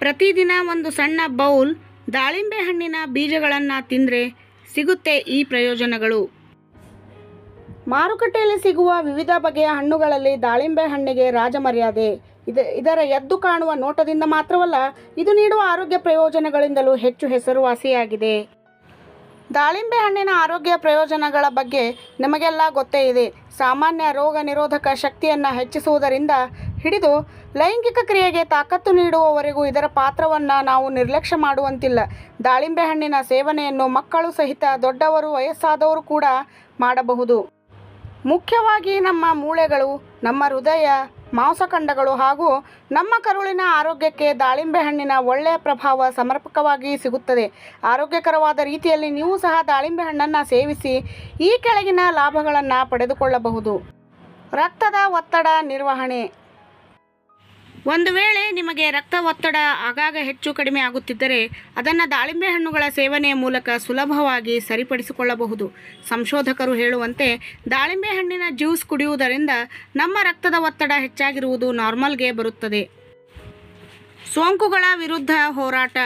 ಪ್ರತಿದಿನ ಒಂದು ಸಣ್ಣ ಬೌಲ್ ದಾಳಿಂಬೆ ಹಣ್ಣಿನ ಬೀಜಗಳನ್ನು ತಿಂದರೆ ಸಿಗುತ್ತೆ ಈ ಪ್ರಯೋಜನಗಳು. ಮಾರುಕಟ್ಟೆಯಲ್ಲಿ ಸಿಗುವ ವಿವಿಧ ಬಗೆಯ ಹಣ್ಣುಗಳಲ್ಲಿ ದಾಳಿಂಬೆ ಹಣ್ಣಿಗೆ ರಾಜಮರ್ಯಾದೆ. ಇದು, ಇದರ ಎದ್ದು ಕಾಣುವ ನೋಟದಿಂದ ಮಾತ್ರವಲ್ಲ, ಇದು ನೀಡುವ ಆರೋಗ್ಯ ಪ್ರಯೋಜನಗಳಿಂದಲೂ ಹೆಚ್ಚು ಹೆಸರುವಾಸಿಯಾಗಿದೆ. ದಾಳಿಂಬೆ ಹಣ್ಣಿನ ಆರೋಗ್ಯ ಪ್ರಯೋಜನಗಳ ಬಗ್ಗೆ ನಿಮಗೆಲ್ಲ ಗೊತ್ತೇ ಇದೆ. ಸಾಮಾನ್ಯ ರೋಗ ನಿರೋಧಕ ಶಕ್ತಿಯನ್ನು ಹೆಚ್ಚಿಸುವುದರಿಂದ ಹಿಡಿದು ಲೈಂಗಿಕ ಕ್ರಿಯೆಗೆ ತಾಕತ್ತು ನೀಡುವವರೆಗೂ ಇದರ ಪಾತ್ರವನ್ನು ನಾವು ನಿರ್ಲಕ್ಷ್ಯ ಮಾಡುವಂತಿಲ್ಲ. ದಾಳಿಂಬೆ ಹಣ್ಣಿನ ಸೇವನೆಯನ್ನು ಮಕ್ಕಳು ಸಹಿತ ದೊಡ್ಡವರು, ವಯಸ್ಸಾದವರು ಕೂಡ ಮಾಡಬಹುದು. ಮುಖ್ಯವಾಗಿ ನಮ್ಮ ಮೂಳೆಗಳು, ನಮ್ಮ ಹೃದಯ ಮಾಂಸಖಂಡಗಳು ಹಾಗೂ ನಮ್ಮ ಕರುಳಿನ ಆರೋಗ್ಯಕ್ಕೆ ದಾಳಿಂಬೆ ಹಣ್ಣಿನ ಒಳ್ಳೆಯ ಪ್ರಭಾವ ಸಮರ್ಪಕವಾಗಿ ಸಿಗುತ್ತದೆ. ಆರೋಗ್ಯಕರವಾದ ರೀತಿಯಲ್ಲಿ ನೀವು ಸಹ ದಾಳಿಂಬೆ ಹಣ್ಣನ್ನು ಸೇವಿಸಿ ಈ ಕೆಳಗಿನ ಲಾಭಗಳನ್ನು ಪಡೆದುಕೊಳ್ಳಬಹುದು. ರಕ್ತದ ಒತ್ತಡ ನಿರ್ವಹಣೆ. ಒಂದು ವೇಳೆ ನಿಮಗೆ ರಕ್ತ ಒತ್ತಡ ಆಗಾಗ ಹೆಚ್ಚು ಕಡಿಮೆ ಆಗುತ್ತಿದ್ದರೆ ಅದನ್ನು ದಾಳಿಂಬೆ ಹಣ್ಣುಗಳ ಸೇವನೆಯ ಮೂಲಕ ಸುಲಭವಾಗಿ ಸರಿಪಡಿಸಿಕೊಳ್ಳಬಹುದು. ಸಂಶೋಧಕರು ಹೇಳುವಂತೆ ದಾಳಿಂಬೆ ಹಣ್ಣಿನ ಜ್ಯೂಸ್ ಕುಡಿಯುವುದರಿಂದ ನಮ್ಮ ರಕ್ತದ ಒತ್ತಡ ಹೆಚ್ಚಾಗಿರುವುದು ನಾರ್ಮಲ್ಗೆ ಬರುತ್ತದೆ. ಸೋಂಕುಗಳ ವಿರುದ್ಧ ಹೋರಾಟ.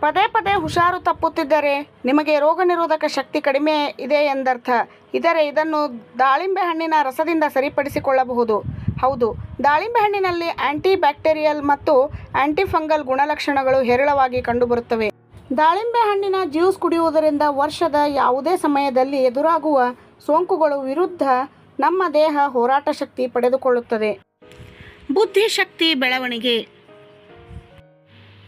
ಪದೇ ಪದೇ ಹುಷಾರು ತಪ್ಪುತ್ತಿದ್ದರೆ ನಿಮಗೆ ರೋಗ ನಿರೋಧಕ ಶಕ್ತಿ ಕಡಿಮೆ ಇದೆ ಎಂದರ್ಥ. ಇದರ ಇದನ್ನು ದಾಳಿಂಬೆ ಹಣ್ಣಿನ ರಸದಿಂದ ಸರಿಪಡಿಸಿಕೊಳ್ಳಬಹುದು. ಹೌದು. ದಾಳಿಂಬೆ ಹಣ್ಣಿನಲ್ಲಿ ಆಂಟಿ ಬ್ಯಾಕ್ಟೀರಿಯಲ್ ಮತ್ತು ಆಂಟಿಫಂಗಲ್ ಗುಣಲಕ್ಷಣಗಳು ಹೇರಳವಾಗಿ ಕಂಡುಬರುತ್ತವೆ. ದಾಳಿಂಬೆ ಹಣ್ಣಿನ ಜ್ಯೂಸ್ ಕುಡಿಯುವುದರಿಂದ ವರ್ಷದ ಯಾವುದೇ ಸಮಯದಲ್ಲಿ ಎದುರಾಗುವ ಸೋಂಕುಗಳು ವಿರುದ್ಧ ನಮ್ಮ ದೇಹ ಹೋರಾಟ ಶಕ್ತಿ ಪಡೆದುಕೊಳ್ಳುತ್ತದೆ. ಬುದ್ಧಿಶಕ್ತಿ ಬೆಳವಣಿಗೆ.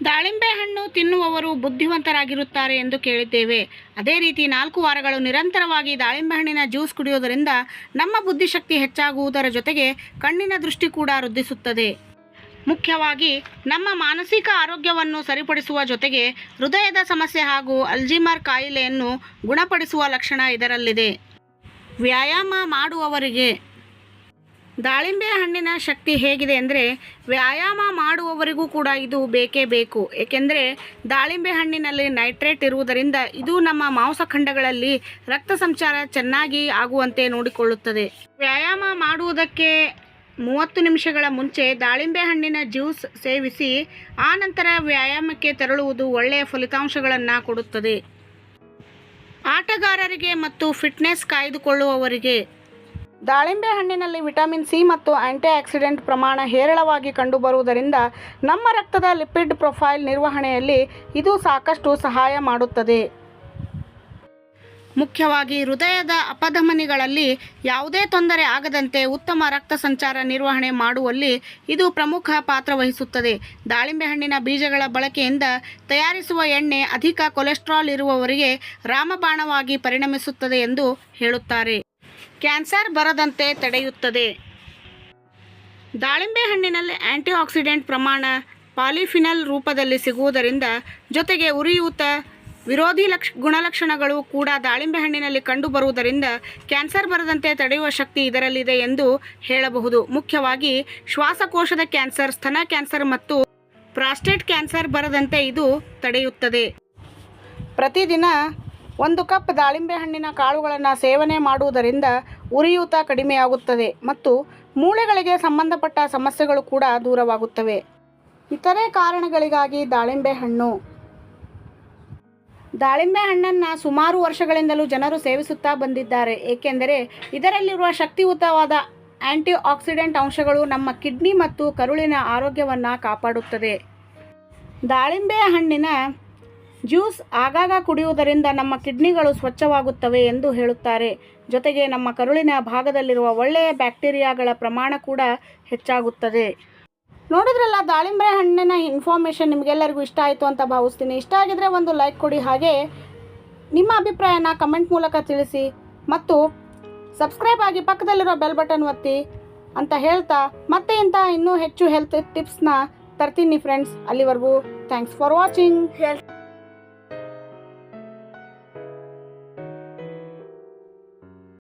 ದಾಳಿಂಬೆ ಹಣ್ಣು ತಿನ್ನುವವರು ಬುದ್ಧಿವಂತರಾಗಿರುತ್ತಾರೆ ಎಂದು ಕೇಳಿದ್ದೇವೆ. ಅದೇ ರೀತಿ ನಾಲ್ಕು ವಾರಗಳು ನಿರಂತರವಾಗಿ ದಾಳಿಂಬೆ ಹಣ್ಣಿನ ಜ್ಯೂಸ್ ಕುಡಿಯುವುದರಿಂದ ನಮ್ಮ ಬುದ್ಧಿಶಕ್ತಿ ಹೆಚ್ಚಾಗುವುದರ ಜೊತೆಗೆ ಕಣ್ಣಿನ ದೃಷ್ಟಿ ಕೂಡ ವೃದ್ಧಿಸುತ್ತದೆ. ಮುಖ್ಯವಾಗಿ ನಮ್ಮ ಮಾನಸಿಕ ಆರೋಗ್ಯವನ್ನು ಸರಿಪಡಿಸುವ ಜೊತೆಗೆ ಹೃದಯದ ಸಮಸ್ಯೆ ಹಾಗೂ ಅಲ್ಜಿಮರ್ ಕಾಯಿಲೆಯನ್ನು ಗುಣಪಡಿಸುವ ಲಕ್ಷಣ ಇದರಲ್ಲಿದೆ. ವ್ಯಾಯಾಮ ಮಾಡುವವರಿಗೆ ದಾಳಿಂಬೆ ಹಣ್ಣಿನ ಶಕ್ತಿ ಹೇಗಿದೆ ಅಂದರೆ ವ್ಯಾಯಾಮ ಮಾಡುವವರಿಗೂ ಕೂಡ ಇದು ಬೇಕೇ ಬೇಕು. ಏಕೆಂದರೆ ದಾಳಿಂಬೆ ಹಣ್ಣಿನಲ್ಲಿ ನೈಟ್ರೇಟ್ ಇರುವುದರಿಂದ ಇದು ನಮ್ಮ ಮಾಂಸಖಂಡಗಳಲ್ಲಿ ರಕ್ತ ಸಂಚಾರ ಚೆನ್ನಾಗಿ ಆಗುವಂತೆ ನೋಡಿಕೊಳ್ಳುತ್ತದೆ. ವ್ಯಾಯಾಮ ಮಾಡುವುದಕ್ಕೆ ಮೂವತ್ತು ನಿಮಿಷಗಳ ಮುಂಚೆ ದಾಳಿಂಬೆ ಹಣ್ಣಿನ ಜ್ಯೂಸ್ ಸೇವಿಸಿ ಆ ನಂತರ ವ್ಯಾಯಾಮಕ್ಕೆ ತೆರಳುವುದು ಒಳ್ಳೆಯ ಫಲಿತಾಂಶಗಳನ್ನು ಕೊಡುತ್ತದೆ. ಆಟಗಾರರಿಗೆ ಮತ್ತು ಫಿಟ್ನೆಸ್ ಕಾಯ್ದುಕೊಳ್ಳುವವರಿಗೆ ದಾಳಿಂಬೆ ಹಣ್ಣಿನಲ್ಲಿ ವಿಟಮಿನ್ ಸಿ ಮತ್ತು ಆಂಟಿ ಆಕ್ಸಿಡೆಂಟ್ ಪ್ರಮಾಣ ಹೇರಳವಾಗಿ ಕಂಡುಬರುವುದರಿಂದ ನಮ್ಮ ರಕ್ತದ ಲಿಪಿಡ್ ಪ್ರೊಫೈಲ್ ನಿರ್ವಹಣೆಯಲ್ಲಿ ಇದು ಸಾಕಷ್ಟು ಸಹಾಯ ಮಾಡುತ್ತದೆ. ಮುಖ್ಯವಾಗಿ ಹೃದಯದ ಅಪಧಮನಿಗಳಲ್ಲಿ ಯಾವುದೇ ತೊಂದರೆ ಆಗದಂತೆ ಉತ್ತಮ ರಕ್ತ ಸಂಚಾರ ನಿರ್ವಹಣೆ ಮಾಡುವಲ್ಲಿ ಇದು ಪ್ರಮುಖ ಪಾತ್ರ ವಹಿಸುತ್ತದೆ. ದಾಳಿಂಬೆ ಹಣ್ಣಿನ ಬೀಜಗಳ ಬಳಕೆಯಿಂದ ತಯಾರಿಸುವ ಎಣ್ಣೆ ಅಧಿಕ ಕೊಲೆಸ್ಟ್ರಾಲ್ ಇರುವವರಿಗೆ ರಾಮಬಾಣವಾಗಿ ಪರಿಣಮಿಸುತ್ತದೆ ಎಂದು ಹೇಳುತ್ತಾರೆ. ಕ್ಯಾನ್ಸರ್ ಬರದಂತೆ ತಡೆಯುತ್ತದೆ. ದಾಳಿಂಬೆ ಹಣ್ಣಿನಲ್ಲಿ ಆ್ಯಂಟಿ ಆಕ್ಸಿಡೆಂಟ್ ಪ್ರಮಾಣ ಪಾಲಿಫಿನಲ್ ರೂಪದಲ್ಲಿ ಸಿಗುವುದರಿಂದ ಜೊತೆಗೆ ಉರಿಯೂತ ವಿರೋಧಿ ಲಕ್ಷ, ಗುಣಲಕ್ಷಣಗಳು ಕೂಡ ದಾಳಿಂಬೆ ಹಣ್ಣಿನಲ್ಲಿ ಕಂಡುಬರುವುದರಿಂದ ಕ್ಯಾನ್ಸರ್ ಬರದಂತೆ ತಡೆಯುವ ಶಕ್ತಿ ಇದರಲ್ಲಿದೆ ಎಂದು ಹೇಳಬಹುದು. ಮುಖ್ಯವಾಗಿ ಶ್ವಾಸಕೋಶದ ಕ್ಯಾನ್ಸರ್, ಸ್ತನ ಕ್ಯಾನ್ಸರ್ ಮತ್ತು ಪ್ರಾಸ್ಟೇಟ್ ಕ್ಯಾನ್ಸರ್ ಬರದಂತೆ ಇದು ತಡೆಯುತ್ತದೆ. ಪ್ರತಿದಿನ ಒಂದು ಕಪ್ ದಾಳಿಂಬೆ ಹಣ್ಣಿನ ಕಾಳುಗಳನ್ನು ಸೇವನೆ ಮಾಡುವುದರಿಂದ ಉರಿಯೂತ ಕಡಿಮೆಯಾಗುತ್ತದೆ ಮತ್ತು ಮೂಳೆಗಳಿಗೆ ಸಂಬಂಧಪಟ್ಟ ಸಮಸ್ಯೆಗಳು ಕೂಡ ದೂರವಾಗುತ್ತವೆ. ಇತರೆ ಕಾರಣಗಳಿಗಾಗಿ ದಾಳಿಂಬೆ ಹಣ್ಣು. ದಾಳಿಂಬೆ ಹಣ್ಣನ್ನು ಸುಮಾರು ವರ್ಷಗಳಿಂದಲೂ ಜನರು ಸೇವಿಸುತ್ತಾ ಬಂದಿದ್ದಾರೆ. ಏಕೆಂದರೆ ಇದರಲ್ಲಿರುವ ಶಕ್ತಿಯುತವಾದ ಆ್ಯಂಟಿ ಆಕ್ಸಿಡೆಂಟ್ ಅಂಶಗಳು ನಮ್ಮ ಕಿಡ್ನಿ ಮತ್ತು ಕರುಳಿನ ಆರೋಗ್ಯವನ್ನು ಕಾಪಾಡುತ್ತದೆ. ದಾಳಿಂಬೆ ಹಣ್ಣಿನ ಜ್ಯೂಸ್ ಆಗಾಗ ಕುಡಿಯುವುದರಿಂದ ನಮ್ಮ ಕಿಡ್ನಿಗಳು ಸ್ವಚ್ಛವಾಗುತ್ತವೆ ಎಂದು ಹೇಳುತ್ತಾರೆ. ಜೊತೆಗೆ ನಮ್ಮ ಕರುಳಿನ ಭಾಗದಲ್ಲಿರುವ ಒಳ್ಳೆಯ ಬ್ಯಾಕ್ಟೀರಿಯಾಗಳ ಪ್ರಮಾಣ ಕೂಡ ಹೆಚ್ಚಾಗುತ್ತದೆ. ನೋಡಿದ್ರಲ್ಲ ದಾಳಿಂಬೆ ಹಣ್ಣಿನ ಇನ್ಫಾರ್ಮೇಷನ್ ನಿಮಗೆಲ್ಲರಿಗೂ ಇಷ್ಟ ಆಯಿತು ಅಂತ ಭಾವಿಸ್ತೀನಿ. ಇಷ್ಟ ಆಗಿದ್ರೆ ಒಂದು ಲೈಕ್ ಕೊಡಿ. ಹಾಗೆ ನಿಮ್ಮ ಅಭಿಪ್ರಾಯನ ಕಮೆಂಟ್ ಮೂಲಕ ತಿಳಿಸಿ ಮತ್ತು ಸಬ್ಸ್ಕ್ರೈಬ್ ಆಗಿ ಪಕ್ಕದಲ್ಲಿರೋ ಬೆಲ್ ಬಟನ್ ಒತ್ತಿ ಅಂತ ಹೇಳ್ತಾ ಮತ್ತೆ ಇಂಥ ಇನ್ನೂ ಹೆಚ್ಚು ಹೆಲ್ತ್ ಟಿಪ್ಸ್ನ ತರ್ತೀನಿ ಫ್ರೆಂಡ್ಸ್ ಅಲ್ಲಿವರೆಗೂ ಥ್ಯಾಂಕ್ಸ್ ಫಾರ್ ವಾಚಿಂಗ್